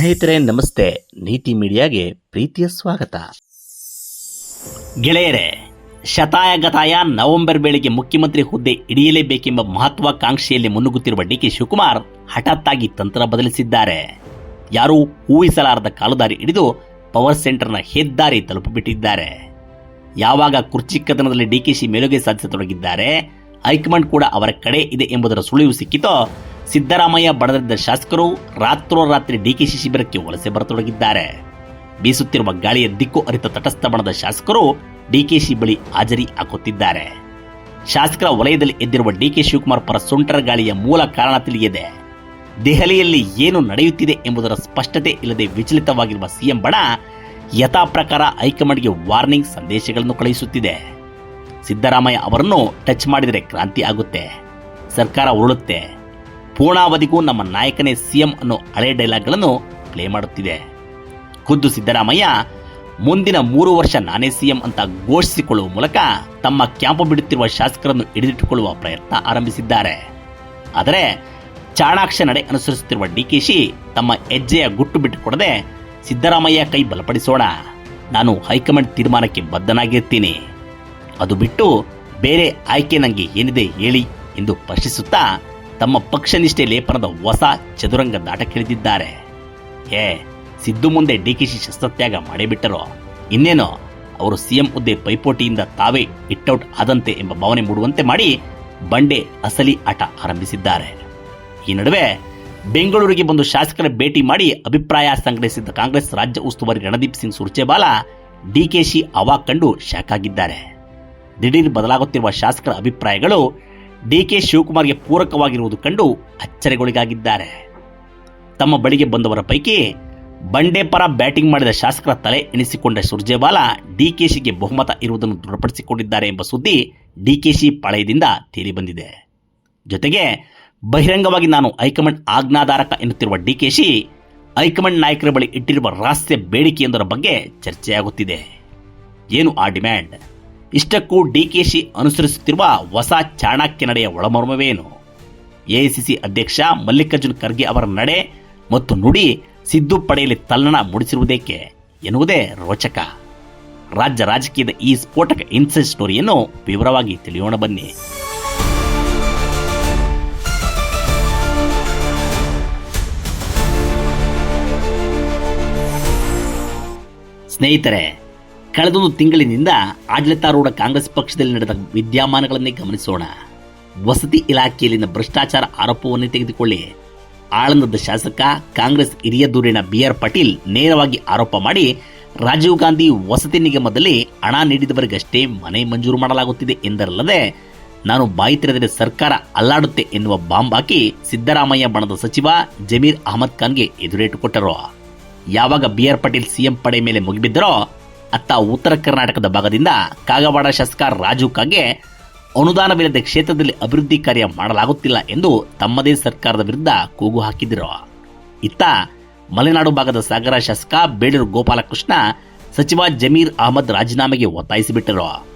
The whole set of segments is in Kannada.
ಸ್ನೇಹಿತರೆ, ನಮಸ್ತೆ. ನೀತಿ ಮೀಡಿಯಾಗೆ ಪ್ರೀತಿಯ ಸ್ವಾಗತ. ಗೆಳೆಯರೆ, ಶತಾಯಗತಾಯ ನವೆಂಬರ್ ವೇಳೆಗೆ ಮುಖ್ಯಮಂತ್ರಿ ಹುದ್ದೆ ಹಿಡಿಯಲೇಬೇಕೆಂಬ ಮಹತ್ವಾಕಾಂಕ್ಷೆಯಲ್ಲಿ ಮುನ್ನುಗ್ಗುತ್ತಿರುವ ಡಿಕೆ ಶಿವಕುಮಾರ್ ಹಠಾತ್ತಾಗಿ ತಂತ್ರ ಬದಲಿಸಿದ್ದಾರೆ. ಯಾರೂ ಊಹಿಸಲಾರದ ಕಾಲುದಾರಿ ಹಿಡಿದು ಪವರ್ ಸೆಂಟರ್ನ ಹೆದ್ದಾರಿ ತಲುಪಿಬಿಟ್ಟಿದ್ದಾರೆ. ಯಾವಾಗ ಕುರ್ಚಿ ಕದನದಲ್ಲಿ ಡಿಕೆಶಿ ಮೇಲುಗೆ ಸಾಧಿಸತೊಡಗಿದ್ದಾರೆ, ಹೈಕಮಾಂಡ್ ಕೂಡ ಅವರ ಕಡೆ ಇದೆ ಎಂಬುದರ ಸುಳಿವು ಸಿಕ್ಕಿತೋ ಸಿದ್ದರಾಮಯ್ಯ ಬಡದಿದ್ದ ಶಾಸಕರು ರಾತ್ರೋರಾತ್ರಿ ಡಿಕೆಶಿ ಶಿಬಿರಕ್ಕೆ ವಲಸೆ ಬರತೊಡಗಿದ್ದಾರೆ. ಬೀಸುತ್ತಿರುವ ಗಾಳಿಯ ದಿಕ್ಕು ಅರಿತ ತಟಸ್ಥ ಬಣದ ಶಾಸಕರು ಡಿಕೆಶಿ ಬಳಿ ಹಾಜರಿ ಹಾಕುತ್ತಿದ್ದಾರೆ. ಶಾಸಕರ ವಲಯದಲ್ಲಿ ಎದ್ದಿರುವ ಡಿಕೆ ಶಿವಕುಮಾರ್ ಪರ ಸುಂಟರ ಗಾಳಿಯ ಮೂಲ ಕಾರಣ ತಿಳಿಯದೆ, ದೆಹಲಿಯಲ್ಲಿ ಏನು ನಡೆಯುತ್ತಿದೆ ಎಂಬುದರ ಸ್ಪಷ್ಟತೆ ಇಲ್ಲದೆ ವಿಚಲಿತವಾಗಿರುವ ಸಿಎಂ ಬಣ ಯಥಾ ಪ್ರಕಾರ ಹೈಕಮಾಂಡ್ಗೆ ವಾರ್ನಿಂಗ್ ಸಂದೇಶಗಳನ್ನು ಕಳುಹಿಸುತ್ತಿದೆ. ಸಿದ್ದರಾಮಯ್ಯ ಅವರನ್ನು ಟಚ್ ಮಾಡಿದರೆ ಕ್ರಾಂತಿ ಆಗುತ್ತೆ, ಸರ್ಕಾರ ಉರುಳುತ್ತೆ. ಪೂರ್ಣಾವಧಿಗೂ ನಮ್ಮ ನಾಯಕನೇ ಸಿಎಂ ಅನ್ನೋ ಹಳೆ ಡೈಲಾಗ್ಗಳನ್ನು ಪ್ಲೇ ಮಾಡುತ್ತಿದೆ. ಖುದ್ದು ಸಿದ್ದರಾಮಯ್ಯ, ಮುಂದಿನ ಮೂರು ವರ್ಷ ನಾನೇ ಸಿಎಂ ಅಂತ ಘೋಷಿಸಿಕೊಳ್ಳುವ ಮೂಲಕ ತಮ್ಮ ಕ್ಯಾಂಪು ಬಿಡುತ್ತಿರುವ ಶಾಸಕರನ್ನು ಹಿಡಿದಿಟ್ಟುಕೊಳ್ಳುವ ಪ್ರಯತ್ನ ಆರಂಭಿಸಿದ್ದಾರೆ. ಆದರೆ ಚಾಣಾಕ್ಷ ನಡೆ ಅನುಸರಿಸುತ್ತಿರುವ ಡಿಕೆಶಿ ತಮ್ಮ ಹೆಜ್ಜೆಯ ಗುಟ್ಟು ಬಿಟ್ಟುಕೊಡದೆ ಸಿದ್ದರಾಮಯ್ಯ ಕೈ ಬಲಪಡಿಸೋಣ. ನಾನು ಹೈಕಮಾಂಡ್ ತೀರ್ಮಾನಕ್ಕೆ ಬದ್ಧನಾಗಿರ್ತೀನಿ. ಅದು ಬಿಟ್ಟು ಬೇರೆ ಆಯ್ಕೆ ನನಗೆ ಏನಿದೆ ಹೇಳಿ ಎಂದು ಪ್ರಶ್ನಿಸುತ್ತಾ ತಮ್ಮ ಪಕ್ಷ ನಿಷ್ಠೆ ಲೇಪನದ ಹೊಸ ಚದುರಂಗ ದಾಟಕ್ಕಿಳಿದಿದ್ದಾರೆ. ಹೇ, ಸಿದ್ದು ಮುಂದೆ ಡಿಕೆಶಿ ಶಸ್ತ್ರತ್ಯಾಗ ಮಾಡಿಬಿಟ್ಟರೋ? ಇನ್ನೇನೋ, ಅವರು ಸಿಎಂ ಹುದ್ದೆ ಪೈಪೋಟಿಯಿಂದ ತಾವೇ ಇಟ್ಔಟ್ ಆದಂತೆ ಎಂಬ ಭಾವನೆ ಮೂಡುವಂತೆ ಮಾಡಿ ಬಂಡೆ ಅಸಲಿ ಆಟ ಆರಂಭಿಸಿದ್ದಾರೆ. ಈ ನಡುವೆ ಬೆಂಗಳೂರಿಗೆ ಬಂದು ಶಾಸಕರ ಭೇಟಿ ಮಾಡಿ ಅಭಿಪ್ರಾಯ ಸಂಗ್ರಹಿಸಿದ್ದ ಕಾಂಗ್ರೆಸ್ ರಾಜ್ಯ ಉಸ್ತುವಾರಿ ರಣದೀಪ್ ಸಿಂಗ್ ಸುರ್ಜೇವಾಲಾ ಡಿಕೆಶಿ ಅವಾ ಕಂಡು ಶಾಕ್ ಆಗಿದ್ದಾರೆ ದಿಢೀರ್ ಬದಲಾಗುತ್ತಿರುವ ಶಾಸಕರ ಅಭಿಪ್ರಾಯಗಳು ಡಿಕೆ ಶಿವಕುಮಾರ್ಗೆ ಪೂರಕವಾಗಿರುವುದು ಕಂಡು ಅಚ್ಚರಿಗೊಳಗಾಗಿದ್ದಾರೆ. ತಮ್ಮ ಬಳಿಗೆ ಬಂದವರ ಪೈಕಿ ಬಂಡೆ ಪರ ಬ್ಯಾಟಿಂಗ್ ಮಾಡಿದ ಶಾಸಕರ ತಲೆ ಎಣಿಸಿಕೊಂಡ ಸುರ್ಜೇವಾಲಾ ಡಿಕೆಶಿಗೆ ಬಹುಮತ ಇರುವುದನ್ನು ದೃಢಪಡಿಸಿಕೊಂಡಿದ್ದಾರೆ ಎಂಬ ಸುದ್ದಿ ಡಿಕೆಶಿ ಪಾಳಯದಿಂದ ತೇಲಿಬಂದಿದೆ ಜೊತೆಗೆ ಬಹಿರಂಗವಾಗಿ ನಾನು ಹೈಕಮಾಂಡ್ ಆಜ್ಞಾಧಾರಕ ಎನ್ನುತ್ತಿರುವ ಡಿಕೆಶಿ ಹೈಕಮಾಂಡ್ ನಾಯಕರ ಬಳಿ ಇಟ್ಟಿರುವ ರಹಸ್ಯ ಬೇಡಿಕೆಯೊಂದರ ಬಗ್ಗೆ ಚರ್ಚೆಯಾಗುತ್ತಿದೆ. ಏನು ಆ ಡಿಮ್ಯಾಂಡ್? ಇಷ್ಟಕ್ಕೂ ಡಿಕೆಶಿ ಅನುಸರಿಸುತ್ತಿರುವ ಹೊಸ ಚಾಣಕ್ಯ ನಡೆಯ ಒಳಮರ್ಮವೇನು? ಎಐಸಿಸಿ ಅಧ್ಯಕ್ಷ ಮಲ್ಲಿಕಾರ್ಜುನ್ ಖರ್ಗೆ ಅವರ ನಡೆ ಮತ್ತು ನುಡಿ ಸಿದ್ದು ಪಡೆಯಲಿ ತಲ್ಲಣ ಮೂಡಿಸಿರುವುದೇಕೆ ಎನ್ನುವುದೇ ರೋಚಕ. ರಾಜ್ಯ ರಾಜಕೀಯದ ಈ ಸ್ಫೋಟಕ ಇನ್ಸೈಡ್ ಸ್ಟೋರಿಯನ್ನು ವಿವರವಾಗಿ ತಿಳಿಯೋಣ ಬನ್ನಿ. ಸ್ನೇಹಿತರೆ ಕಳೆದೊಂದು ತಿಂಗಳಿನಿಂದ ಆಡಳಿತಾರೂಢ ಕಾಂಗ್ರೆಸ್ ಪಕ್ಷದಲ್ಲಿ ನಡೆದ ವಿದ್ಯಮಾನಗಳನ್ನೇ ಗಮನಿಸೋಣ. ವಸತಿ ಇಲಾಖೆಯಲ್ಲಿನ ಭ್ರಷ್ಟಾಚಾರ ಆರೋಪವನ್ನೇ ತೆಗೆದುಕೊಳ್ಳಿ. ಆಳಂದದ ಶಾಸಕ, ಕಾಂಗ್ರೆಸ್ ಹಿರಿಯ ದೂರಿನ ಬಿ ಆರ್ ಪಾಟೀಲ್ ನೇರವಾಗಿ ಆರೋಪ ಮಾಡಿ, ರಾಜೀವ್ ಗಾಂಧಿ ವಸತಿ ನಿಗಮದಲ್ಲಿ ಹಣ ನೀಡಿದವರಿಗಷ್ಟೇ ಮನೆ ಮಂಜೂರು ಮಾಡಲಾಗುತ್ತಿದೆ ಎಂದರಲ್ಲದೆ, ನಾನು ಬಾಯಿ ತೆರೆದರೆ ಸರ್ಕಾರ ಅಲ್ಲಾಡುತ್ತೆ ಎನ್ನುವ ಬಾಂಬ್ ಹಾಕಿ ಸಿದ್ದರಾಮಯ್ಯ ಬಣದ ಸಚಿವ ಜಮೀರ್ ಅಹಮದ್ ಖಾನ್ಗೆ ಎದುರೇಟು ಕೊಟ್ಟರು. ಯಾವಾಗ ಬಿ ಆರ್ ಪಾಟೀಲ್ ಸಿಎಂ ಪಡೆ ಮೇಲೆ ಮುಗಿಬಿದ್ದರೋ ಅತ್ತ ಉತ್ತರ ಕರ್ನಾಟಕದ ಭಾಗದಿಂದ ಕಾಗವಾಡ ಶಾಸಕ ರಾಜು ಕಾಗೆ ಅನುದಾನವಿಲ್ಲದ ಕ್ಷೇತ್ರದಲ್ಲಿ ಅಭಿವೃದ್ಧಿ ಕಾರ್ಯ ಮಾಡಲಾಗುತ್ತಿಲ್ಲ ಎಂದು ತಮ್ಮದೇ ಸರ್ಕಾರದ ವಿರುದ್ಧ ಕೂಗು ಹಾಕಿದ್ದರು ಇತ್ತ ಮಲೆನಾಡು ಭಾಗದ ಸಾಗರ ಶಾಸಕ ಬೇಡೂರು ಗೋಪಾಲಕೃಷ್ಣ ಸಚಿವ ಜಮೀರ್ ಅಹಮದ್ ರಾಜೀನಾಮೆಗೆ ಒತ್ತಾಯಿಸಿಬಿಟ್ಟರು.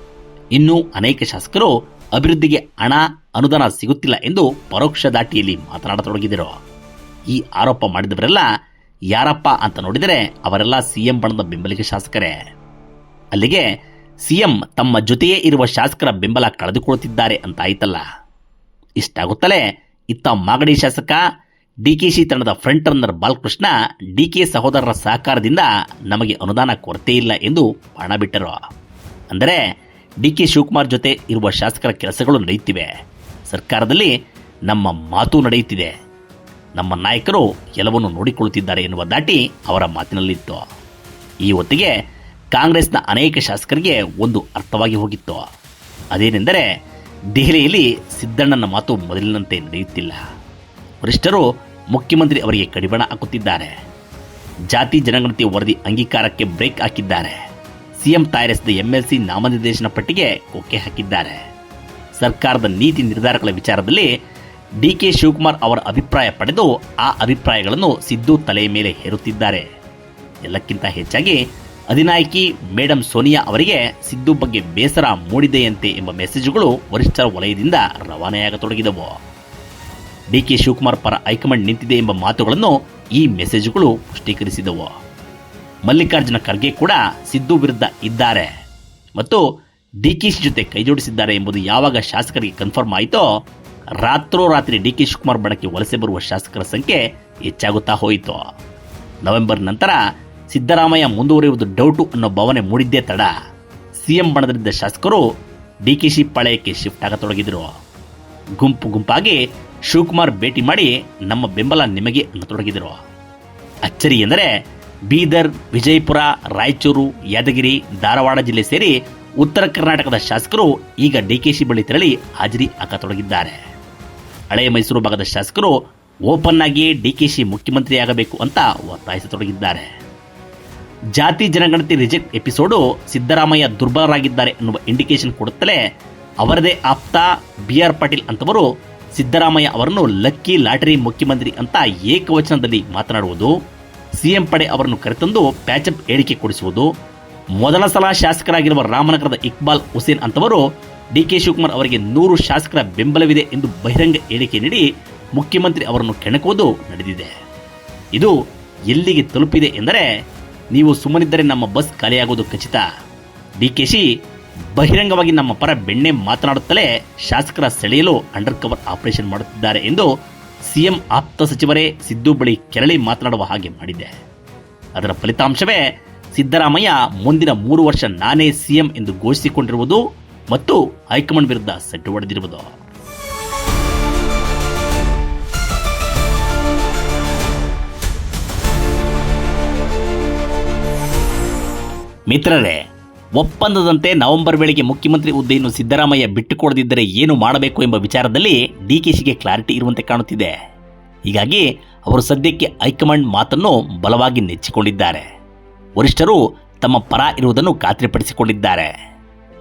ಇನ್ನು ಅನೇಕ ಶಾಸಕರು ಅಭಿವೃದ್ಧಿಗೆ ಹಣ, ಅನುದಾನ ಸಿಗುತ್ತಿಲ್ಲ ಎಂದು ಪರೋಕ್ಷ ದಾಟಿಯಲ್ಲಿ ಮಾತನಾಡತೊಡಗಿದರು. ಈ ಆರೋಪ ಮಾಡಿದವರೆಲ್ಲ ಯಾರಪ್ಪ ಅಂತ ನೋಡಿದರೆ ಅವರೆಲ್ಲ ಸಿಎಂ ಬಣದ ಬೆಂಬಲಿಗ ಶಾಸಕರೇ. ಅಲ್ಲಿಗೆ ಸಿಎಂ ತಮ್ಮ ಜೊತೆಯೇ ಇರುವ ಶಾಸಕರ ಬೆಂಬಲ ಕಳೆದುಕೊಳ್ಳುತ್ತಿದ್ದಾರೆ ಅಂತ ಆಯ್ತಲ್ಲ ಇಷ್ಟಾಗುತ್ತಲೇ ಇತ್ತ ಮಾಗಡಿ ಶಾಸಕ ಡಿಕೆಶಿ ತಂಡದ ಫ್ರಂಟ್ ರನ್ನರ್ ಬಾಲಕೃಷ್ಣ ಡಿಕೆ ಸಹೋದರರ ಸಹಕಾರದಿಂದ ನಮಗೆ ಅನುದಾನ ಕೊರತೆ ಇಲ್ಲ ಎಂದು ಪಣ ಬಿಟ್ಟರು. ಅಂದರೆ ಡಿಕೆ ಶಿವಕುಮಾರ್ ಜೊತೆ ಇರುವ ಶಾಸಕರ ಕೆಲಸಗಳು ನಡೆಯುತ್ತಿವೆ. ಸರ್ಕಾರದಲ್ಲಿ ನಮ್ಮ ಮಾತು ನಡೆಯುತ್ತಿದೆ. ನಮ್ಮ ನಾಯಕರು ಎಲ್ಲವನ್ನು ನೋಡಿಕೊಳ್ಳುತ್ತಿದ್ದಾರೆ ಎನ್ನುವ ದಾಟಿ ಅವರ ಮಾತಿನಲ್ಲಿತ್ತು. ಈ ಹೊತ್ತಿಗೆ ಕಾಂಗ್ರೆಸ್ನ ಅನೇಕ ಶಾಸಕರಿಗೆ ಒಂದು ಅರ್ಥವಾಗಿ ಹೋಗಿತ್ತು. ಅದೇನೆಂದರೆ, ದೆಹಲಿಯಲ್ಲಿ ಸಿದ್ದಣ್ಣನ ಮಾತು ಮೊದಲಿನಂತೆ ನಡೆಯುತ್ತಿಲ್ಲ. ವರಿಷ್ಠರು ಮುಖ್ಯಮಂತ್ರಿ ಅವರಿಗೆ ಕಡಿವಾಣ ಹಾಕುತ್ತಿದ್ದಾರೆ. ಜಾತಿ ಜನಗಣತಿ ವರದಿ ಅಂಗೀಕಾರಕ್ಕೆ ಬ್ರೇಕ್ ಹಾಕಿದ್ದಾರೆ. ಸಿಎಂ ತಯಾರಿಸಿದ ಎಂಎಲ್ಸಿ ನಾಮನಿರ್ದೇಶನ ಪಟ್ಟಿಗೆ ಕೊಕ್ಕೆ ಹಾಕಿದ್ದಾರೆ. ಸರ್ಕಾರದ ನೀತಿ ನಿರ್ಧಾರಗಳ ವಿಚಾರದಲ್ಲಿ ಡಿ ಕೆ ಶಿವಕುಮಾರ್ ಅವರ ಅಭಿಪ್ರಾಯ ಪಡೆದು ಆ ಅಭಿಪ್ರಾಯಗಳನ್ನು ಸಿದ್ದು ತಲೆಯ ಮೇಲೆ ಹೇರುತ್ತಿದ್ದಾರೆ. ಎಲ್ಲಕ್ಕಿಂತ ಹೆಚ್ಚಾಗಿ ಅಧಿನಾಯಕಿ ಮೇಡಂ ಸೋನಿಯಾ ಅವರಿಗೆ ಸಿದ್ದು ಬಗ್ಗೆ ಬೇಸರ ಮೂಡಿದೆಯಂತೆ ಎಂಬ ಮೆಸೇಜ್ಗಳು ವರಿಷ್ಠರ ವಲಯದಿಂದ ರವಾನೆಯಾಗತೊಡಗಿದವು. ಡಿಕೆ ಶಿವಕುಮಾರ್ ಪರ ಹೈಕಮಾಂಡ್ ನಿಂತಿದೆ ಎಂಬ ಮಾತುಗಳನ್ನು ಈ ಮೆಸೇಜ್ಗಳು ಪುಷ್ಟೀಕರಿಸಿದವು. ಮಲ್ಲಿಕಾರ್ಜುನ ಖರ್ಗೆ ಕೂಡ ಸಿದ್ದು ವಿರುದ್ಧ ಇದ್ದಾರೆ. ಮತ್ತು ಡಿ ಡಿಕೆಶಿ ಜೊತೆ ಕೈಜೋಡಿಸಿದ್ದಾರೆ ಎಂಬುದು ಯಾವಾಗ ಶಾಸಕರಿಗೆ ಕನ್ಫರ್ಮ್ ಆಯಿತೋ, ರಾತ್ರೋರಾತ್ರಿ ಡಿ ಕೆ ಶಿವಕುಮಾರ್ ಬಣಕ್ಕೆ ವಲಸೆ ಬರುವ ಶಾಸಕರ ಸಂಖ್ಯೆ ಹೆಚ್ಚಾಗುತ್ತಾ ಹೋಯಿತು. ನವೆಂಬರ್ ನಂತರ ಸಿದ್ದರಾಮಯ್ಯ ಮುಂದುವರಿಯುವುದು ಡೌಟು ಅನ್ನೋ ಭಾವನೆ ಮೂಡಿದ್ದೇ ತಡ. ಸಿಎಂ ಬಣದಲ್ಲಿದ್ದ ಶಾಸಕರು ಡಿಕೆಶಿ ಪಾಳಯಕ್ಕೆ ಶಿಫ್ಟ್ ಆಗತೊಡಗಿದ್ರು. ಗುಂಪು ಗುಂಪಾಗಿ ಶಿವಕುಮಾರ್ ಭೇಟಿ ಮಾಡಿ ನಮ್ಮ ಬೆಂಬಲ ನಿಮಗೆ ಅನ್ನತೊಡಗಿದರು. ಅಚ್ಚರಿ ಎಂದರೆ ಬೀದರ್, ವಿಜಯಪುರ, ರಾಯಚೂರು, ಯಾದಗಿರಿ, ಧಾರವಾಡ ಜಿಲ್ಲೆ ಸೇರಿ ಉತ್ತರ ಕರ್ನಾಟಕದ ಶಾಸಕರು ಈಗ ಡಿಕೆಶಿ ಬಳಿ ತೆರಳಿ ಹಾಜರಿ ಹಾಕತೊಡಗಿದ್ದಾರೆ ಹಳೆಯ ಮೈಸೂರು ಭಾಗದ ಶಾಸಕರು ಓಪನ್ ಆಗಿ ಡಿಕೆಶಿ ಮುಖ್ಯಮಂತ್ರಿಯಾಗಬೇಕು ಅಂತ ಒತ್ತಾಯಿಸತೊಡಗಿದ್ದಾರೆ. ಜಾತಿ ಜನಗಣತಿ ರಿಜೆಕ್ಟ್ ಎಪಿಸೋಡು ಸಿದ್ದರಾಮಯ್ಯ ದುರ್ಬಲರಾಗಿದ್ದಾರೆ ಎನ್ನುವ ಇಂಡಿಕೇಶನ್ ಕೊಡುತ್ತಲೇ ಅವರದೇ ಆಪ್ತ ಬಿ ಆರ್ ಪಾಟೀಲ್ ಅಂತವರು ಸಿದ್ದರಾಮಯ್ಯ ಅವರನ್ನು ಲಕ್ಕಿ ಲಾಟರಿ ಮುಖ್ಯಮಂತ್ರಿ ಅಂತ ಏಕವಚನದಲ್ಲಿ ಮಾತನಾಡುವುದು. ಸಿಎಂ ಪಡೆ ಅವರನ್ನು ಕರೆತಂದು ಪ್ಯಾಚಪ್ ಹೇಳಿಕೆ ಕೊಡಿಸುವುದು. ಮೊದಲ ಸಲ ಶಾಸಕರಾಗಿರುವ ರಾಮನಗರದ ಇಕ್ಬಾಲ್ ಹುಸೇನ್ ಅಂತವರು ಡಿ ಕೆ ಶಿವಕುಮಾರ್ ಅವರಿಗೆ ನೂರು ಶಾಸಕರ ಬೆಂಬಲವಿದೆ ಎಂದು ಬಹಿರಂಗ ಹೇಳಿಕೆ ನೀಡಿ ಮುಖ್ಯಮಂತ್ರಿ ಅವರನ್ನು ಕೆಣಕುವುದು ನಡೆದಿದೆ. ಇದು ಎಲ್ಲಿಗೆ ತಲುಪಿದೆ ಎಂದರೆ ನೀವು ಸುಮ್ಮನಿದ್ದರೆ ನಮ್ಮ ಬಸ್ ಖಾಲಿಯಾಗುವುದು ಖಚಿತ. ಡಿ ಕೆ ಶಿ ಬಹಿರಂಗವಾಗಿ ನಮ್ಮ ಪರ ಬೆಣ್ಣೆ ಮಾತನಾಡುತ್ತಲೇ ಶಾಸಕರ ಸೆಳೆಯಲು ಅಂಡರ್ ಕವರ್ ಆಪರೇಷನ್ ಮಾಡುತ್ತಿದ್ದಾರೆ ಎಂದು ಸಿಎಂ ಆಪ್ತ ಸಚಿವರೇ ಸಿದ್ದು ಬಳಿ ಕೆರಳಿ ಮಾತನಾಡುವ ಹಾಗೆ ಮಾಡಿದೆ. ಅದರ ಫಲಿತಾಂಶವೇ ಸಿದ್ದರಾಮಯ್ಯ ಮುಂದಿನ ಮೂರು ವರ್ಷ ನಾನೇ ಸಿಎಂ ಎಂದು ಘೋಷಿಸಿಕೊಂಡಿರುವುದು ಮತ್ತು ಹೈಕಮಾಂಡ್ ವಿರುದ್ಧ ಸೆಟ್ಟು ಹೊಡೆದಿರುವುದು. ಮಿತ್ರರೇ, ಒಪ್ಪಂದದಂತೆ ನವೆಂಬರ್ ವೇಳೆಗೆ ಮುಖ್ಯಮಂತ್ರಿ ಹುದ್ದೆಯನ್ನು ಸಿದ್ದರಾಮಯ್ಯ ಬಿಟ್ಟುಕೊಡದಿದ್ದರೆ ಏನು ಮಾಡಬೇಕು ಎಂಬ ವಿಚಾರದಲ್ಲಿ ಡಿ ಕೆ ಡಿಕೆಶಿಗೆ ಕ್ಲಾರಿಟಿ ಇರುವಂತೆ ಕಾಣುತ್ತಿದೆ. ಹೀಗಾಗಿ ಅವರು ಸದ್ಯಕ್ಕೆ ಹೈಕಮಾಂಡ್ ಮಾತನ್ನು ಬಲವಾಗಿ ನೆಚ್ಚಿಕೊಂಡಿದ್ದಾರೆ. ವರಿಷ್ಠರು ತಮ್ಮ ಪರ ಇರುವುದನ್ನು ಖಾತ್ರಿಪಡಿಸಿಕೊಂಡಿದ್ದಾರೆ.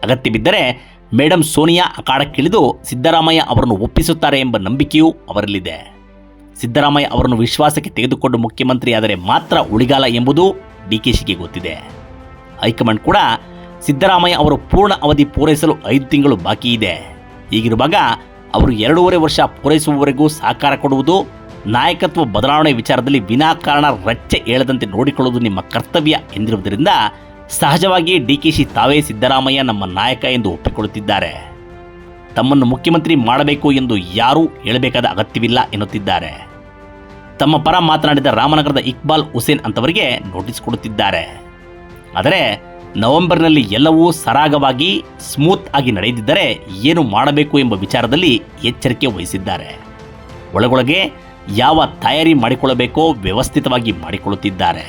ಅಗತ್ಯ ಬಿದ್ದರೆ ಮೇಡಮ್ ಸೋನಿಯಾ ಅಖಾಡಕ್ಕಿಳಿದು ಸಿದ್ದರಾಮಯ್ಯ ಅವರನ್ನು ಒಪ್ಪಿಸುತ್ತಾರೆ ಎಂಬ ನಂಬಿಕೆಯೂ ಅವರಲ್ಲಿದೆ. ಸಿದ್ದರಾಮಯ್ಯ ಅವರನ್ನು ವಿಶ್ವಾಸಕ್ಕೆ ತೆಗೆದುಕೊಂಡು ಮುಖ್ಯಮಂತ್ರಿಯಾದರೆ ಮಾತ್ರ ಉಳಿಗಾಲ ಎಂಬುದು ಡಿಕೆಶಿಗೆ ಗೊತ್ತಿದೆ. ಹೈಕಮಾಂಡ್ ಕೂಡ ಸಿದ್ದರಾಮಯ್ಯ ಅವರು ಪೂರ್ಣ ಅವಧಿ ಪೂರೈಸಲು ಐದು ತಿಂಗಳು ಬಾಕಿ ಇದೆ. ಹೀಗಿರುವಾಗ ಅವರು ಎರಡೂವರೆ ವರ್ಷ ಪೂರೈಸುವವರೆಗೂ ಸಹಕಾರ ಕೊಡುವುದು ನಾಯಕತ್ವ ಬದಲಾವಣೆ ವಿಚಾರದಲ್ಲಿ ವಿನಾಕಾರಣ ರಚ್ಚೆ ಏಳದಂತೆ ನೋಡಿಕೊಳ್ಳುವುದು ನಿಮ್ಮ ಕರ್ತವ್ಯ ಎಂದಿರುವುದರಿಂದ ಸಹಜವಾಗಿ ಶಿ ತಾವೇ ಸಿದ್ದರಾಮಯ್ಯ ನಮ್ಮ ನಾಯಕ ಎಂದು ಒಪ್ಪಿಕೊಳ್ಳುತ್ತಿದ್ದಾರೆ. ತಮ್ಮನ್ನು ಮುಖ್ಯಮಂತ್ರಿ ಮಾಡಬೇಕು ಎಂದು ಯಾರೂ ಹೇಳಬೇಕಾದ ಅಗತ್ಯವಿಲ್ಲ ಎನ್ನುತ್ತಿದ್ದಾರೆ. ತಮ್ಮ ಪರ ಮಾತನಾಡಿದ ರಾಮನಗರದ ಇಕ್ಬಾಲ್ ಹುಸೇನ್ ಅಂತವರಿಗೆ ನೋಟಿಸ್ ಕೊಡುತ್ತಿದ್ದಾರೆ. ಆದರೆ ನವೆಂಬರ್ನಲ್ಲಿ ಎಲ್ಲವೂ ಸರಾಗವಾಗಿ ಸ್ಮೂತ್ ಆಗಿ ನಡೆದಿದ್ದರೆ ಏನು ಮಾಡಬೇಕು ಎಂಬ ವಿಚಾರದಲ್ಲಿ ಎಚ್ಚರಿಕೆ ವಹಿಸಿದ್ದಾರೆ. ಒಳಗೊಳಗೆ ಯಾವ ತಯಾರಿ ಮಾಡಿಕೊಳ್ಳಬೇಕೋ ವ್ಯವಸ್ಥಿತವಾಗಿ ಮಾಡಿಕೊಳ್ಳುತ್ತಿದ್ದಾರೆ.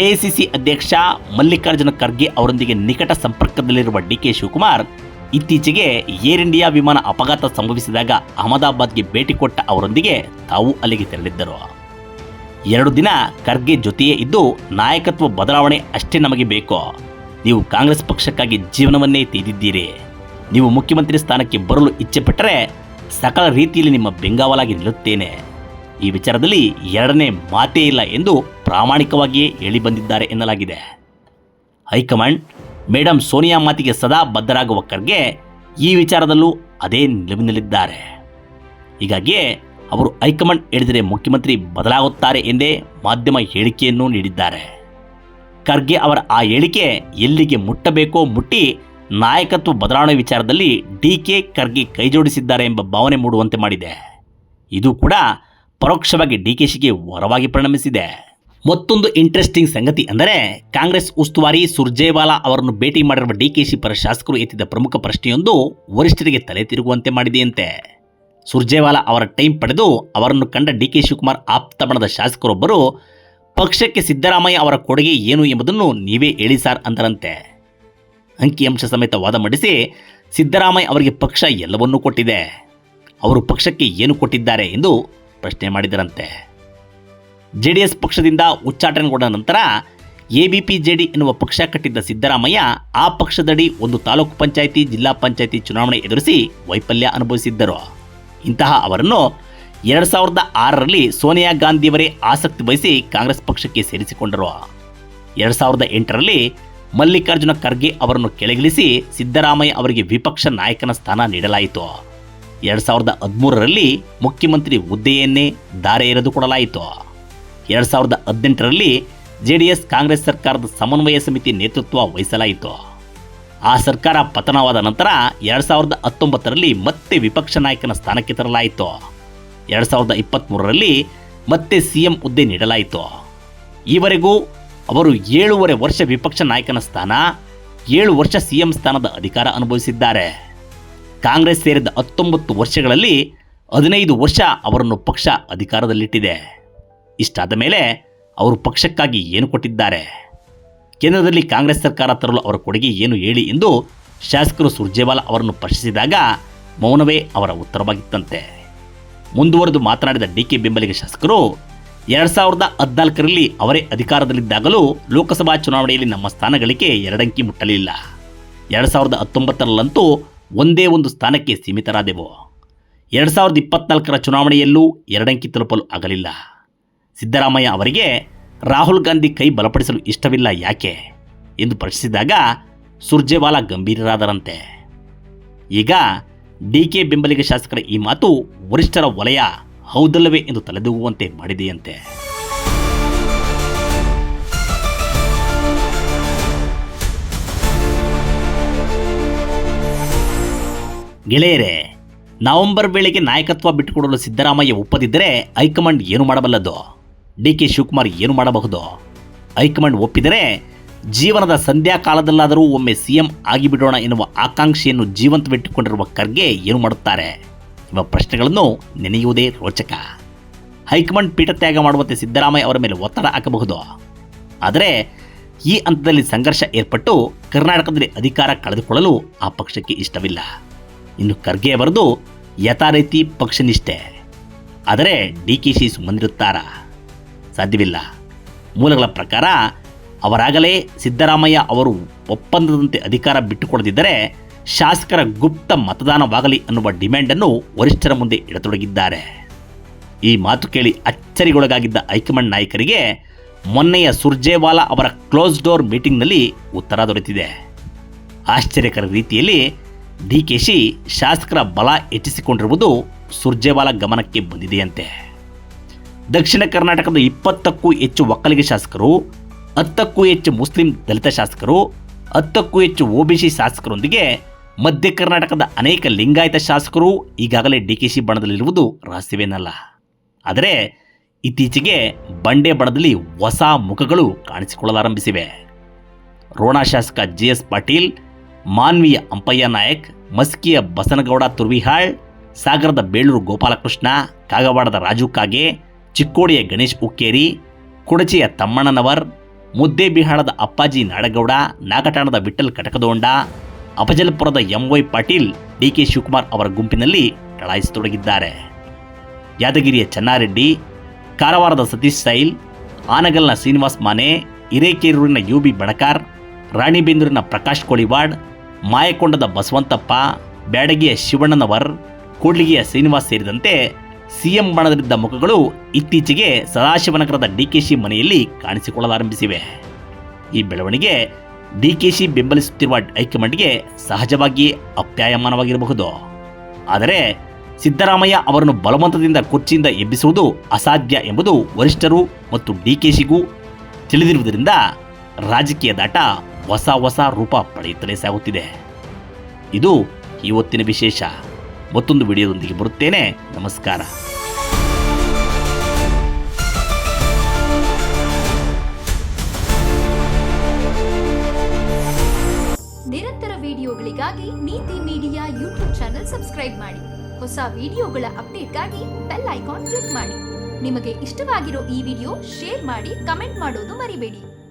ಎಐಸಿಸಿ ಅಧ್ಯಕ್ಷ ಮಲ್ಲಿಕಾರ್ಜುನ ಖರ್ಗೆ ಅವರೊಂದಿಗೆ ನಿಕಟ ಸಂಪರ್ಕದಲ್ಲಿರುವ ಡಿ ಕೆ ಶಿವಕುಮಾರ್ ಇತ್ತೀಚೆಗೆ ಏರ್ ಇಂಡಿಯಾ ವಿಮಾನ ಅಪಘಾತ ಸಂಭವಿಸಿದಾಗ ಅಹಮದಾಬಾದ್ಗೆ ಭೇಟಿ ಕೊಟ್ಟ ಅವರೊಂದಿಗೆ ತಾವು ಅಲ್ಲಿಗೆ ತೆರಳಿದ್ದರು. ಎರಡು ದಿನ ಖರ್ಗೆ ಜೊತೆಯೇ ಇದ್ದು ನಾಯಕತ್ವ ಬದಲಾವಣೆ ಅಷ್ಟೇ ನಮಗೆ ಬೇಕು? ನೀವು ಕಾಂಗ್ರೆಸ್ ಪಕ್ಷಕ್ಕಾಗಿ ಜೀವನವನ್ನೇ ತೀದಿದ್ದೀರಿ ನೀವು ಮುಖ್ಯಮಂತ್ರಿ ಸ್ಥಾನಕ್ಕೆ ಬರಲು ಇಚ್ಛೆಪಟ್ಟರೆ ಸಕಲ ರೀತಿಯಲ್ಲಿ ನಿಮ್ಮ ಬೆಂಗಾವಲಾಗಿ ನಿಲ್ಲುತ್ತೇನೆ. ಈ ವಿಚಾರದಲ್ಲಿ ಎರಡನೇ ಮಾತೇ ಇಲ್ಲ ಎಂದು ಪ್ರಾಮಾಣಿಕವಾಗಿಯೇ ಹೇಳಿ ಬಂದಿದ್ದಾರೆ ಎನ್ನಲಾಗಿದೆ. ಹೈಕಮಾಂಡ್ ಮೇಡಮ್ ಸೋನಿಯಾ ಮಾತಿಗೆ ಸದಾ ಬದ್ಧರಾಗುವ ಖರ್ಗೆ ಈ ವಿಚಾರದಲ್ಲೂ ಅದೇ ನಿಲುವಿನಲ್ಲಿದ್ದಾರೆ. ಹೀಗಾಗಿಯೇ ಅವರು ಹೈಕಮಾಂಡ್ ಹೇಳಿದರೆ ಮುಖ್ಯಮಂತ್ರಿ ಬದಲಾಗುತ್ತಾರೆ ಎಂದೇ ಮಾಧ್ಯಮ ಹೇಳಿಕೆಯನ್ನು ನೀಡಿದ್ದಾರೆ. ಖರ್ಗೆ ಅವರ ಆ ಹೇಳಿಕೆ ಎಲ್ಲಿಗೆ ಮುಟ್ಟಬೇಕೋ ಮುಟ್ಟಿ ನಾಯಕತ್ವ ಬದಲಾವಣೆ ವಿಚಾರದಲ್ಲಿ ಡಿ ಕೆ ಖರ್ಗೆ ಕೈಜೋಡಿಸಿದ್ದಾರೆ ಎಂಬ ಭಾವನೆ ಮೂಡುವಂತೆ ಮಾಡಿದೆ. ಇದು ಕೂಡ ಪರೋಕ್ಷವಾಗಿ ಡಿ ಕೆ ಶಿಗೆ ವರವಾಗಿ ಪರಿಣಮಿಸಿದೆ. ಮತ್ತೊಂದು ಇಂಟ್ರೆಸ್ಟಿಂಗ್ ಸಂಗತಿ ಅಂದರೆ ಕಾಂಗ್ರೆಸ್ ಉಸ್ತುವಾರಿ ಸುರ್ಜೇವಾಲಾ ಅವರನ್ನು ಭೇಟಿ ಮಾಡಿರುವ ಡಿ ಕೆ ಶಿ ಪರ ಶಾಸಕರು ಎತ್ತಿದ ಪ್ರಮುಖ ಪ್ರಶ್ನೆಯೊಂದು ವರಿಷ್ಠರಿಗೆ ತಲೆ ತಿರುಗುವಂತೆ ಮಾಡಿದೆಯಂತೆ. ಸುರ್ಜೇವಾಲಾ ಅವರ ಟೈಮ್ ಪಡೆದು ಅವರನ್ನು ಕಂಡ ಡಿ ಕೆ ಶಿವಕುಮಾರ್ ಆಪ್ತ ಬಣದ ಶಾಸಕರೊಬ್ಬರು, ಪಕ್ಷಕ್ಕೆ ಸಿದ್ದರಾಮಯ್ಯ ಅವರ ಕೊಡುಗೆ ಏನು ಎಂಬುದನ್ನು ನೀವೇ ಹೇಳಿ ಸಾರ್ ಅಂದರಂತೆ. ಅಂಕಿಅಂಶ ಸಮೇತ ವಾದ ಮಂಡಿಸಿ ಸಿದ್ದರಾಮಯ್ಯ ಅವರಿಗೆ ಪಕ್ಷ ಎಲ್ಲವನ್ನೂ ಕೊಟ್ಟಿದೆ. ಅವರು ಪಕ್ಷಕ್ಕೆ ಏನು ಕೊಟ್ಟಿದ್ದಾರೆ ಎಂದು ಪ್ರಶ್ನೆ ಮಾಡಿದರಂತೆ. ಜೆಡಿಎಸ್ ಪಕ್ಷದಿಂದ ಉಚ್ಚಾಟನೆಗೊಂಡ ನಂತರ A B P J D ಎನ್ನುವ ಪಕ್ಷ ಕಟ್ಟಿದ್ದ ಸಿದ್ದರಾಮಯ್ಯ ಆ ಪಕ್ಷದಡಿ ಒಂದು ತಾಲೂಕು ಪಂಚಾಯಿತಿ, ಜಿಲ್ಲಾ ಪಂಚಾಯಿತಿ ಚುನಾವಣೆ ಎದುರಿಸಿ ವೈಫಲ್ಯ ಅನುಭವಿಸಿದ್ದರು. ಇಂತಹ ಅವರನ್ನು ಎರಡು ಸಾವಿರದ ಆರರಲ್ಲಿ ಸೋನಿಯಾ ಗಾಂಧಿಯವರೇ ಆಸಕ್ತಿ ವಹಿಸಿ ಕಾಂಗ್ರೆಸ್ ಪಕ್ಷಕ್ಕೆ ಸೇರಿಸಿಕೊಂಡರು. ಎರಡು ಸಾವಿರದ ಎಂಟರಲ್ಲಿ ಮಲ್ಲಿಕಾರ್ಜುನ ಖರ್ಗೆ ಅವರನ್ನು ಕೆಳಗಿಳಿಸಿ ಸಿದ್ದರಾಮಯ್ಯ ಅವರಿಗೆ ವಿಪಕ್ಷ ನಾಯಕನ ಸ್ಥಾನ ನೀಡಲಾಯಿತು. ಎರಡು ಸಾವಿರದ ಹದಿಮೂರರಲ್ಲಿ ಮುಖ್ಯಮಂತ್ರಿ ಹುದ್ದೆಯನ್ನೇ ದಾರೆ ಎರೆದುಕೊಡಲಾಯಿತು ಎರಡು ಸಾವಿರದ ಹದಿನೆಂಟರಲ್ಲಿ ಜೆ ಡಿ ಎಸ್ ಕಾಂಗ್ರೆಸ್ ಸರ್ಕಾರದ ಸಮನ್ವಯ ಸಮಿತಿ ನೇತೃತ್ವ ವಹಿಸಲಾಯಿತು. ಆ ಸರ್ಕಾರ ಪತನವಾದ ನಂತರ ಎರಡು ಸಾವಿರದ ಹತ್ತೊಂಬತ್ತರಲ್ಲಿ ಮತ್ತೆ ವಿಪಕ್ಷ ನಾಯಕನ ಸ್ಥಾನಕ್ಕೆ ತರಲಾಯಿತು. ಎರಡು ಸಾವಿರದ ಇಪ್ಪತ್ತ್ಮೂರರಲ್ಲಿ ಮತ್ತೆ ಸಿಎಂ ಹುದ್ದೆ ನೀಡಲಾಯಿತು. ಈವರೆಗೂ ಅವರು ಏಳೂವರೆ ವರ್ಷ ವಿಪಕ್ಷ ನಾಯಕನ ಸ್ಥಾನ, ಏಳು ವರ್ಷ ಸಿಎಂ ಸ್ಥಾನದ ಅಧಿಕಾರ ಅನುಭವಿಸಿದ್ದಾರೆ. ಕಾಂಗ್ರೆಸ್ ಸೇರಿದ ಹತ್ತೊಂಬತ್ತು ವರ್ಷಗಳಲ್ಲಿ ಹದಿನೈದು ವರ್ಷ ಅವರನ್ನು ಪಕ್ಷ ಅಧಿಕಾರದಲ್ಲಿಟ್ಟಿದೆ. ಇಷ್ಟಾದ ಮೇಲೆ ಅವರು ಪಕ್ಷಕ್ಕಾಗಿ ಏನು ಕೊಟ್ಟಿದ್ದಾರೆ? ಕೇಂದ್ರದಲ್ಲಿ ಕಾಂಗ್ರೆಸ್ ಸರ್ಕಾರ ತರಲು ಅವರ ಕೊಡುಗೆ ಏನು ಹೇಳಿ ಎಂದು ಶಾಸಕರು ಸುರ್ಜೇವಾಲಾ ಅವರನ್ನು ಪ್ರಶ್ನಿಸಿದಾಗ ಮೌನವೇ ಅವರ ಉತ್ತರವಾಗಿತ್ತಂತೆ. ಮುಂದುವರೆದು ಮಾತನಾಡಿದ ಡಿ ಕೆ ಬೆಂಬಲಿಗ ಶಾಸಕರು, ಎರಡು ಸಾವಿರದ ಹದಿನಾಲ್ಕರಲ್ಲಿ ಅವರೇ ಅಧಿಕಾರದಲ್ಲಿದ್ದಾಗಲೂ ಲೋಕಸಭಾ ಚುನಾವಣೆಯಲ್ಲಿ ನಮ್ಮ ಸ್ಥಾನಗಳಿಗೆ ಎರಡಂಕಿ ಮುಟ್ಟಲಿಲ್ಲ. ಎರಡು ಸಾವಿರದ ಹತ್ತೊಂಬತ್ತರಲ್ಲಂತೂ ಒಂದೇ ಒಂದು ಸ್ಥಾನಕ್ಕೆ ಸೀಮಿತರಾದೆವು. ಎರಡು ಸಾವಿರದ ಇಪ್ಪತ್ನಾಲ್ಕರ ಚುನಾವಣೆಯಲ್ಲೂ ಎರಡಂಕಿ ತಲುಪಲು ಆಗಲಿಲ್ಲ. ಸಿದ್ದರಾಮಯ್ಯ ಅವರಿಗೆ ರಾಹುಲ್ ಗಾಂಧಿ ಕೈ ಬಲಪಡಿಸಲು ಇಷ್ಟವಿಲ್ಲ ಯಾಕೆ ಎಂದು ಪ್ರಶ್ನಿಸಿದಾಗ ಸುರ್ಜೇವಾಲಾ ಗಂಭೀರರಾದರಂತೆ. ಈಗ ಡಿ ಕೆ ಬೆಂಬಲಿಗ ಶಾಸಕರ ಈ ಮಾತು ವರಿಷ್ಠರ ವಲಯ ಹೌದಲ್ಲವೇ ಎಂದು ತಲೆದೂಗುವಂತೆ ಮಾಡಿದೆಯಂತೆ. ಗೆಳೆಯರೇ, ನವೆಂಬರ್ ವೇಳೆಗೆ ನಾಯಕತ್ವ ಬಿಟ್ಟುಕೊಡಲು ಸಿದ್ದರಾಮಯ್ಯ ಒಪ್ಪದಿದ್ದರೆ ಹೈಕಮಾಂಡ್ ಏನು ಮಾಡಬಲ್ಲದು? ಡಿ ಕೆ ಶಿವಕುಮಾರ್ ಏನು ಮಾಡಬಹುದು? ಹೈಕಮಾಂಡ್ ಒಪ್ಪಿದರೆ ಜೀವನದ ಸಂಧ್ಯಾ ಕಾಲದಲ್ಲಾದರೂ ಒಮ್ಮೆ ಸಿಎಂ ಆಗಿಬಿಡೋಣ ಎನ್ನುವ ಆಕಾಂಕ್ಷೆಯನ್ನು ಜೀವಂತವಿಟ್ಟುಕೊಂಡಿರುವ ಖರ್ಗೆ ಏನು ಮಾಡುತ್ತಾರೆ? ಎಂಬ ಪ್ರಶ್ನೆಗಳನ್ನು ನೆನೆಯುವುದೇ ರೋಚಕ. ಹೈಕಮಾಂಡ್ ಪೀಠ ತ್ಯಾಗ ಮಾಡುವಂತೆ ಸಿದ್ದರಾಮಯ್ಯ ಅವರ ಮೇಲೆ ಒತ್ತಡ ಹಾಕಬಹುದು. ಆದರೆ ಈ ಹಂತದಲ್ಲಿ ಸಂಘರ್ಷ ಏರ್ಪಟ್ಟು ಕರ್ನಾಟಕದಲ್ಲಿ ಅಧಿಕಾರ ಕಳೆದುಕೊಳ್ಳಲು ಆ ಪಕ್ಷಕ್ಕೆ ಇಷ್ಟವಿಲ್ಲ. ಇನ್ನು ಖರ್ಗೆ ಅವರದು ಯಥಾರೀತಿ ಪಕ್ಷನಿಷ್ಠೆ. ಆದರೆ ಡಿ ಕೆ ಶಿ ಸುಮ್ಮನಿರುತ್ತಾರಾ ಸಾಧ್ಯವಿಲ್ಲ. ಮೂಲಗಳ ಪ್ರಕಾರ, ಅವರಾಗಲೇ ಸಿದ್ದರಾಮಯ್ಯ ಅವರು ಒಪ್ಪಂದದಂತೆ ಅಧಿಕಾರ ಬಿಟ್ಟುಕೊಡದಿದ್ದರೆ ಶಾಸಕರ ಗುಪ್ತ ಮತದಾನವಾಗಲಿ ಅನ್ನುವ ಡಿಮ್ಯಾಂಡನ್ನು ವರಿಷ್ಠರ ಮುಂದೆ ಇಡತೊಡಗಿದ್ದಾರೆ. ಈ ಮಾತು ಕೇಳಿ ಅಚ್ಚರಿಗೊಳಗಾಗಿದ್ದ ಹೈಕಮಾಂಡ್ ನಾಯಕರಿಗೆ ಮೊನ್ನೆಯ ಸುರ್ಜೇವಾಲಾ ಅವರ ಕ್ಲೋಸ್ ಡೋರ್ ಮೀಟಿಂಗ್ನಲ್ಲಿ ಉತ್ತರ ದೊರೆತಿದೆ. ಆಶ್ಚರ್ಯಕರ ರೀತಿಯಲ್ಲಿ ಡಿಕೆಶಿ ಶಾಸಕರ ಬಲ ಹೆಚ್ಚಿಸಿಕೊಂಡಿರುವುದು ಸುರ್ಜೇವಾಲಾ ಗಮನಕ್ಕೆ ಬಂದಿದೆಯಂತೆ. ದಕ್ಷಿಣ ಕರ್ನಾಟಕದ ಇಪ್ಪತ್ತಕ್ಕೂ ಹೆಚ್ಚು ಒಕ್ಕಲಿಗ ಶಾಸಕರು, ಹತ್ತಕ್ಕೂ ಹೆಚ್ಚು ಮುಸ್ಲಿಂ ದಲಿತ ಶಾಸಕರು, ಹತ್ತಕ್ಕೂ ಹೆಚ್ಚು ಒಬಿಸಿ ಶಾಸಕರೊಂದಿಗೆ ಮಧ್ಯ ಕರ್ನಾಟಕದ ಅನೇಕ ಲಿಂಗಾಯತ ಶಾಸಕರು ಈಗಾಗಲೇ ಡಿ ಕೆ ಡಿಕೆಶಿ ಬಣದಲ್ಲಿರುವುದು ರಹಸ್ಯವೇನಲ್ಲ. ಆದರೆ ಇತ್ತೀಚೆಗೆ ಬಂಡೆ ಬಣದಲ್ಲಿ ಹೊಸ ಮುಖಗಳು ಕಾಣಿಸಿಕೊಳ್ಳಲಾರಂಭಿಸಿವೆ. ರೋಣಾ ಶಾಸಕ ಜಿ ಎಸ್ ಪಾಟೀಲ್, ಮಾನ್ವಿಯ ಅಂಪಯ್ಯ ನಾಯಕ್, ಮಸ್ಕಿಯ ಬಸನಗೌಡ ತುರ್ವಿಹಾಳ್, ಸಾಗರದ ಬೇಳೂರು ಗೋಪಾಲಕೃಷ್ಣ, ಕಾಗವಾಡದ ರಾಜು ಕಾಗೆ ಚಿಕ್ಕೋಡಿಯ ಗಣೇಶ್ ಉಕ್ಕೇರಿ, ಕುಡಚಿಯ ತಮ್ಮಣ್ಣನವರ್ ಮುದ್ದೇಬಿಹಾಳದ ಅಪ್ಪಾಜಿ ನಾಡಗೌಡ, ನಾಗಠಾಣದ Vithal Katakadond ಅಫಜಲ್ಪುರದ M Y Patil, D K Shivakumar ಅವರ ಗುಂಪಿನಲ್ಲಿ ಕಳಾಯಿಸತೊಡಗಿದ್ದಾರೆ. ಯಾದಗಿರಿಯ ಚನ್ನಾರೆಡ್ಡಿ, ಕಾರವಾರದ ಸತೀಶ್ ಸೈಲ್, ಆನಗಲ್ನ ಶ್ರೀನಿವಾಸ್ ಮಾನೆ, ಹಿರೇಕೇರೂರಿನ ಯು ಬಿ ಬಣಕಾರ್, ರಾಣಿಬೇಂದೂರಿನ ಪ್ರಕಾಶ್ ಕೋಳಿವಾಡ್, ಮಾಯಕೊಂಡದ ಬಸವಂತಪ್ಪ, ಬ್ಯಾಡಗಿಯ ಶಿವಣ್ಣನವರ್, ಕೂಡ್ಲಿಗಿಯ ಶ್ರೀನಿವಾಸ್ ಸೇರಿದಂತೆ ಸಿಎಂ ಬಣದಲ್ಲಿದ್ದ ಮುಖಗಳು ಇತ್ತೀಚೆಗೆ ಸದಾಶಿವನಗರದ ಡಿಕೆಶಿ ಮನೆಯಲ್ಲಿ ಕಾಣಿಸಿಕೊಳ್ಳಲಾರಂಭಿಸಿವೆ. ಈ ಬೆಳವಣಿಗೆ ಡಿಕೆಶಿ ಬೆಂಬಲಿಸುತ್ತಿರುವ ಹೈಕಮಾಂಡ್ಗೆ ಸಹಜವಾಗಿ ಅಪ್ಯಾಯಮಾನವಾಗಿರಬಹುದು. ಆದರೆ ಸಿದ್ದರಾಮಯ್ಯ ಅವರನ್ನು ಬಲವಂತದಿಂದ ಕುರ್ಚಿಯಿಂದ ಎಬ್ಬಿಸುವುದು ಅಸಾಧ್ಯ ಎಂಬುದು ವರಿಷ್ಠರು ಮತ್ತು ಡಿಕೆಶಿಗೂ ತಿಳಿದಿರುವುದರಿಂದ ರಾಜಕೀಯ ದಾಟ ಹೊಸ ಹೊಸ ರೂಪ ಪಡೆಯುತ್ತಲೇ ಸಾಗುತ್ತಿದೆ. ಇದು ಇವತ್ತಿನ ವಿಶೇಷ. ಮತ್ತೊಂದು ವಿಡಿಯೋದೊಂದಿಗೆ ಬರುತ್ತೇನೆ. ನಮಸ್ಕಾರ. ನಿರಂತರ ವಿಡಿಯೋಗಳಿಗಾಗಿ ನೀತಿ ಮೀಡಿಯಾ ಯೂಟ್ಯೂಬ್ ಚಾನೆಲ್ ಸಬ್ಸ್ಕ್ರೈಬ್ ಮಾಡಿ. ಹೊಸ ವಿಡಿಯೋಗಳ ಅಪ್ಡೇಟ್ಗಾಗಿ ಬೆಲ್ ಐಕಾನ್ ಕ್ಲಿಕ್ ಮಾಡಿ. ನಿಮಗೆ ಇಷ್ಟವಾಗಿರೋ ಈ ವಿಡಿಯೋ ಶೇರ್ ಮಾಡಿ, ಕಮೆಂಟ್ ಮಾಡೋದು ಮರಿಬೇಡಿ.